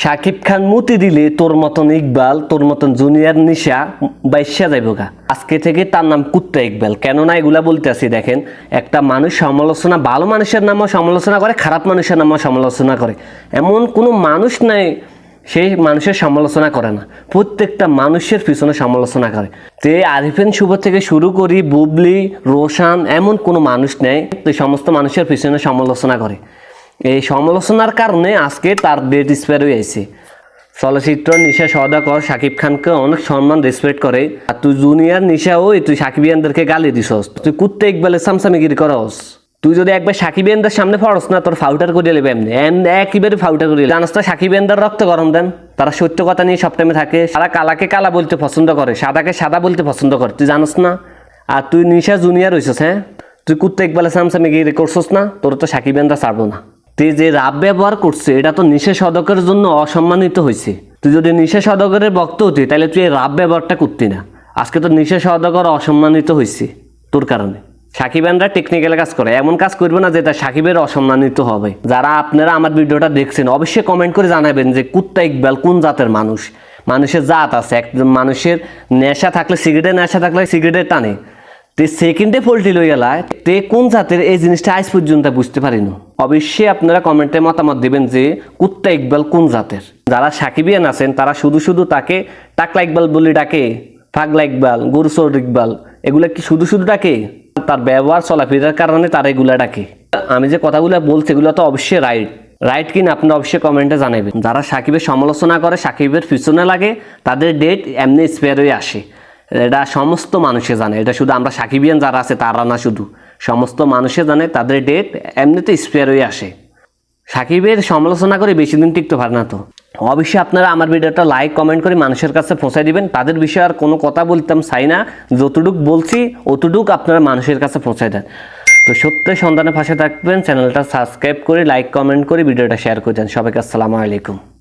শাকিব খান মুতি দিলে তোর মতন ইকবাল, তোর মতন জুনিয়র নিশা বাইশা যাইব গা। আজকে থেকে তার নাম কুত্তা ইকবাল। কেননা এগুলা বলতে আসি দেখেন, একটা মানুষ সমালোচনা, ভালো মানুষের নামও সমালোচনা করে, খারাপ মানুষের নামও সমালোচনা করে। এমন কোনো মানুষ নাই, সেই মানুষের সমালোচনা করে না। প্রত্যেকটা মানুষের পিছনে সমালোচনা করে। তে আরিফেন শুভ থেকে শুরু করি, বুবলি, রোশান, এমন কোনো মানুষ নেই তো সমস্ত মানুষের পিছনে সমালোচনা করে। এই সমালোচনার কারণে আজকে তার ডেট স্পেয়ার হয়ে আছে চলচ্চিত্র নিশা সদাকর শাকিব খানকে অনেক সম্মান রেসপেক্ট করে। আর তুই জুনিয়র নিশা ওই তুই সাকিবিয়ানদেরকে গালি দিছস। তুই কুত্তে ইকবালের সামসামিগিরি করস। তুই যদি একবার সাকিবিয়ানদের সামনে পড়স না, তোর ফাউটার করে নেবে এমনি একইবারে ফাউটার করে জানাস তো সাকিবিয়ানদের রক্ত গরম দেন। তারা সত্য কথা নিয়ে সব টাইমে থাকে। সারা কালাকে কালা বলতে পছন্দ করে, সাদাকে সাদা বলতে পছন্দ করে। তুই জানোস না? আর তুই নিশা জুনিয়র হইছস হ্যাঁ? তুই কুত্তে ইকবালের সামসামিগিরি করছস না, তোর তো সাকিবিয়ানরা ছাড়বো না। তুই যে রাব ব্যবহার করছে এটা তো নিশা সদকের জন্য অসম্মানিত হয়েছে। তুই যদি নিশা সদকের ভক্ত হতি তাহলে তুই এই রাব ব্যবহারটা করতি না। আজকে তো নিশা সদকর অসম্মানিত হয়েছে তোর কারণে। সাকিবানরা টেকনিক্যাল কাজ করে, এমন কাজ করবে না যেটা সাকিবের অসম্মানিত হবে। যারা আপনারা আমার ভিডিওটা দেখছেন, অবশ্যই কমেন্ট করে জানাবেন যে কুত্তা ইকবাল কোন জাতের মানুষ? মানুষের জাত আছে একজন মানুষের নেশা থাকলে, সিগারেটের নেশা থাকলে সিগারেটের টানে। তে সেকেন্ডে পোল্ট্রি লই গেলা, তে কোন জাতের এই জিনিসটা আজ পর্যন্ত বুঝতে পারিনি। অবশ্যই আপনারা কমেন্টে মতামত দেবেন যে কুত্তা ইকবাল কোন জাতের। যারা সাকিবিয়ান আছেন, তারা শুধু শুধু তাকে টাকলা ইকবাল বলে ডাকে, ফাগলা ইকবাল গুরুসর ইকবাল, এগুলা কি শুধু শুধু ডাকে? তার ব্যবহার, চলাফেরার কারণে তারা এগুলা ডাকে। আমি যে কথাগুলো বলছি, এগুলো তো অবশ্যই রাইট রাইট কিনা আপনি অবশ্যই কমেন্টে জানাবেন যারা সাকিবের সমালোচনা করে, সাকিবের পিছনে লাগে, তাদের ডেট এমনি স্পেয়ার আসে। এটা সমস্ত মানুষে জানে। এটা শুধু আমরা সাকিবিয়ান যারা আছে, তারা না শুধু। সমস্ত মানুষে জানে, তাদের ডেট এমনিতে স্পেয়ার হয়ে আসে। সাকিবের সমালোচনা করে বেশি দিন টিকতে পারে না তো। অবশ্যই আপনারা আমার ভিডিওটা লাইক কমেন্ট করে মানুষের কাছে পৌঁছায় দিবেন। তাদের বিষয়ে আর কোনো কথা বলতাম চাই না। যতটুক বলছি, অতটুক আপনারা মানুষের কাছে পৌঁছায় দেন। তো সত্যি সন্ধানে ফাঁসে থাকবেন। চ্যানেলটা সাবস্ক্রাইব করে লাইক কমেন্ট করে ভিডিওটা শেয়ার করে দেন। সবাইকে আসসালামু আলাইকুম।